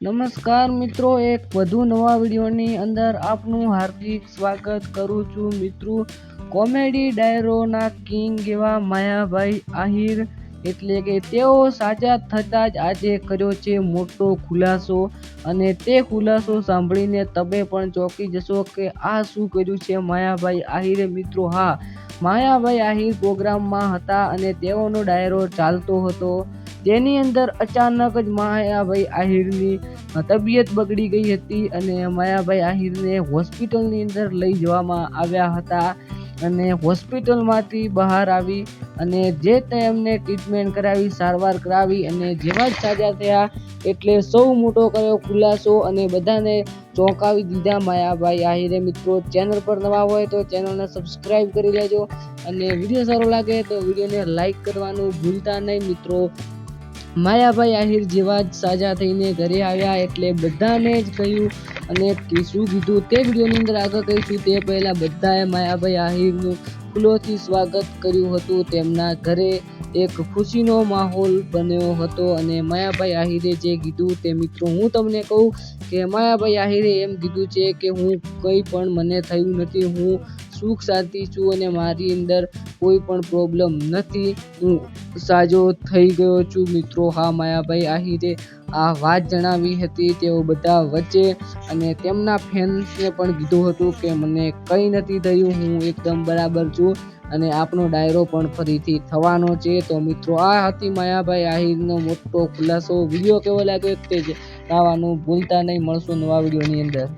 નમસ્કાર મિત્રો, એક વધુ નવા વિડીયોની અંદર આપનું હાર્દિક સ્વાગત કરું છું. મિત્રો, કોમેડી ડાયરોના કિંગ એવા માયાભાઈ આહિર એટલે કે તેઓ સાજા થતાં જ આજે કર્યો છે મોટો ખુલાસો અને તે ખુલાસો સાંભળીને તમે પણ ચોંકી જશો કે આ શું કર્યું છે માયાભાઈ આહિરે. મિત્રો, હા, માયાભાઈ આહિર પ્રોગ્રામમાં હતા અને તેઓનો ડાયરો ચાલતો હતો. તેની અંદર અચાનક જ માયાભાઈ આહિરની તબિયત બગડી ગઈ હતી અને માયાભાઈ આહિરને હોસ્પિટલની અંદર લઈ જવામાં આવ્યા હતા અને હોસ્પિટલમાંથી બહાર આવી અને જે તેમને ટ્રીટમેન્ટ કરાવી, સારવાર કરાવી અને જેવા જ સાજા થયા એટલે સૌ મોટો કર્યો ખુલાસો અને બધાને ચોંકાવી દીધા માયાભાઈ આહિરે. મિત્રો, ચેનલ પર નવા હોય તો ચેનલને સબસ્ક્રાઈબ કરી લેજો અને વીડિયો સારો લાગે તો વિડીયોને લાઈક કરવાનું ભૂલતા નહીં. મિત્રો માયાભાઈ આહિર જેવા જ સાજા થઈને ઘરે આવ્યા એટલે બધાને જ કહ્યું અને શું કીધું તે વિડીયોની અંદર આગળ કહીશું. તે પહેલાં બધાએ માયાભાઈ આહિરનું ફૂલોથી સ્વાગત કર્યું હતું. તેમના ઘરે એક ખુશીનો માહોલ બન્યો હતો અને માયાભાઈ આહિરે જે કીધું તે મિત્રો હું તમને કહું કે માયાભાઈ આહિરે એમ કીધું છે કે હું કંઈ પણ મને થયું નથી. હું સુખ શાંતિ છું અને મારી અંદર કોઈ પણ પ્રોબ્લેમ નથી. હું સાજો થઈ ગયો છું. મિત્રો, હા, માયાભાઈ આહિરે આ વાત જણાવી હતી તેઓ બધા વચ્ચે અને તેમના ફેન્સને પણ કીધું હતું કે મને કંઈ નથી થયું, હું એકદમ બરાબર છું અને આપનો ડાયરો પણ ફરીથી થવાનો છે. તો મિત્રો, આ હતી માયાભાઈ આહિરનો મોટો ખુલાસો. વીડિયો કેવો લાગ્યો તે જ લાવવાનું ભૂલતા નહીં. મળશું નવા વિડીયોની અંદર.